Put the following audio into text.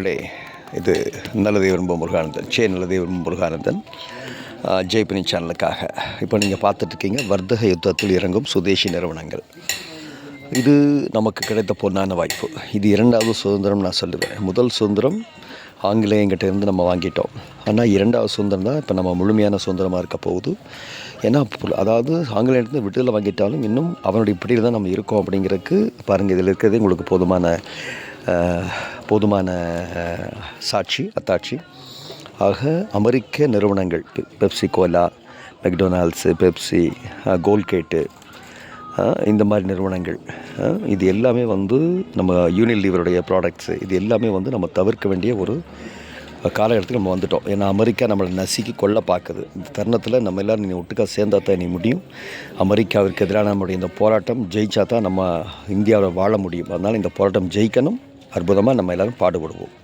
மக்களே இது நல்லதே விரும்பும் முருகானந்தன் சே நல்லதே விரும்பும் முருகானந்தன். ஜெய்பனி சேனலுக்காக. இப்போ நீங்கள் பார்த்துட்ருக்கீங்க வர்த்தக யுத்தத்தில் இறங்கும் சுதேசி நிறுவனங்கள். இது நமக்கு கிடைத்த பொன்னான வாய்ப்பு. இது இரண்டாவது சுதந்திரம் நான் சொல்லுவேன். முதல் சுதந்திரம் ஆங்கிலேயங்கிட்ட இருந்து நம்ம வாங்கிட்டோம். ஆனால் இரண்டாவது சுதந்திரம் தான் இப்போ நம்ம முழுமையான சுதந்திரமாக இருக்க போகுது. ஏன்னா அதாவது ஆங்கிலேயர்லேருந்து விடுதலை வாங்கிட்டாலும் இன்னும் அவனுடைய பிடியில் தான் நம்ம இருக்கோம் அப்படிங்கிறதுக்கு பாருங்கள் இதில் இருக்கிறதே உங்களுக்கு போதுமான போதுமான சாட்சி அத்தாட்சி. ஆக அமெரிக்க நிறுவனங்கள் Pepsi Cola McDonald's Pepsi Colgate இந்த மாதிரி நிறுவனங்கள் இது எல்லாமே வந்து நம்ம யூனிலீவருடைய ப்ராடக்ட்ஸு இது எல்லாமே வந்து நம்ம தவிர்க்க வேண்டிய ஒரு காலகட்டத்தில் நம்ம வந்துட்டோம். ஏன்னா அமெரிக்கா நம்மளை நசுக்கி கொள்ள பார்க்குது. இந்த தருணத்தில் நம்ம எல்லோரும் நீ ஒட்டுக்கா சேர்ந்தா தான் நீ முடியும். அமெரிக்காவிற்கு எதிரான நம்முடைய இந்த போராட்டம் ஜெயிச்சா தான் நம்ம இந்தியாவில் வாழ முடியும். அதனால் இந்த போராட்டம் ஜெயிக்கணும். அற்புதமாக நம்ம எல்லோரும் பாடுபடுவோம்.